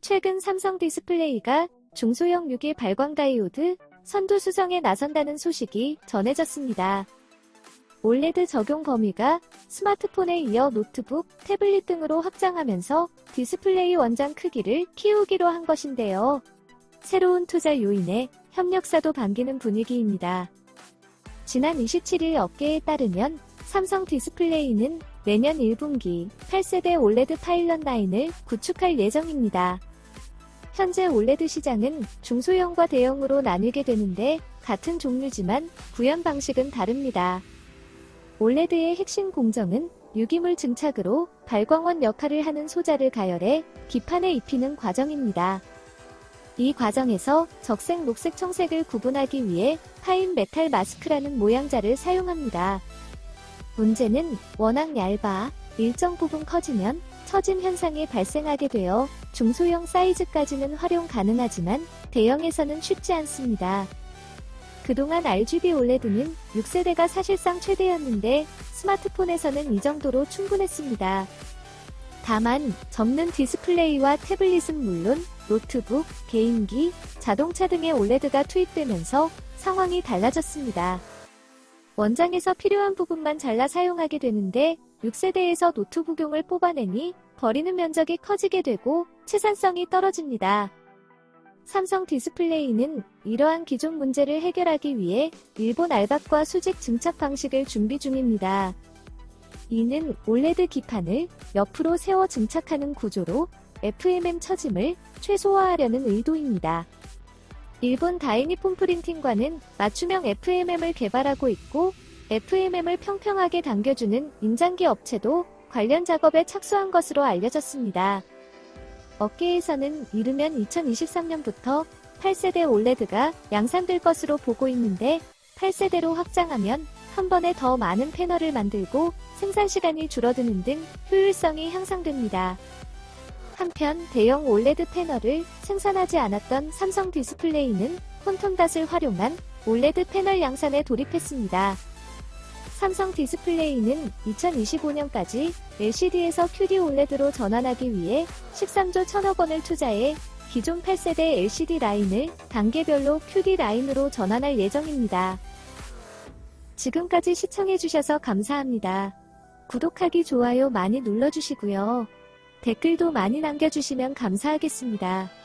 최근 삼성 디스플레이가 중소형 6일 발광 다이오드 선두 수정에 나선다는 소식이 전해졌습니다. 올레드 적용 범위가 스마트폰에 이어 노트북, 태블릿 등으로 확장하면서 디스플레이 원장 크기를 키우기로 한 것인데요. 새로운 투자 요인에 협력사도 반기는 분위기입니다. 지난 27일 업계에 따르면 삼성 디스플레이는 내년 1분기 8세대 올레드 파일럿 라인을 구축할 예정입니다. 현재 올레드 시장은 중소형과 대형으로 나뉘게 되는데 같은 종류지만 구현 방식은 다릅니다. 올레드의 핵심 공정은 유기물 증착으로 발광원 역할을 하는 소자를 가열해 기판에 입히는 과정입니다. 이 과정에서 적색, 녹색, 청색을 구분하기 위해 파인 메탈 마스크라는 모양자를 사용합니다. 문제는 워낙 얇아 일정 부분 커지면 처짐 현상이 발생하게 되어 중소형 사이즈까지는 활용 가능하지만 대형에서는 쉽지 않습니다. 그동안 RGB OLED는 6세대가 사실상 최대였는데 스마트폰에서는 이 정도로 충분했습니다. 다만 접는 디스플레이와 태블릿은 물론 노트북, 개인기, 자동차 등의 OLED가 투입되면서 상황이 달라졌습니다. 원장에서 필요한 부분만 잘라 사용하게 되는데 6세대에서 노트북용을 뽑아내니 버리는 면적이 커지게 되고 치산성이 떨어집니다. 삼성 디스플레이는 이러한 기존 문제를 해결하기 위해 일본 알박과 수직 증착 방식을 준비 중입니다. 이는 올레드 기판을 옆으로 세워 증착하는 구조로 FMM 처짐을 최소화하려는 의도입니다. 일본 다이니폰 프린팅과는 맞춤형 FMM을 개발하고 있고 FMM을 평평하게 당겨주는 인장기 업체도 관련 작업에 착수한 것으로 알려졌습니다. 업계에서는 이르면 2023년부터 8세대 올레드가 양산될 것으로 보고 있는데 8세대로 확장하면 한 번에 더 많은 패널을 만들고 생산 시간이 줄어드는 등 효율성이 향상됩니다. 한편 대형 올레드 패널을 생산하지 않았던 삼성 디스플레이는 콘톤닷을 활용한 올레드 패널 양산에 돌입했습니다. 삼성 디스플레이는 2025년까지 LCD에서 QD OLED로 전환하기 위해 13조 1000억 원을 투자해 기존 8세대 LCD 라인을 단계별로 QD 라인으로 전환할 예정입니다. 지금까지 시청해주셔서 감사합니다. 구독하기, 좋아요 많이 눌러주시고요. 댓글도 많이 남겨주시면 감사하겠습니다.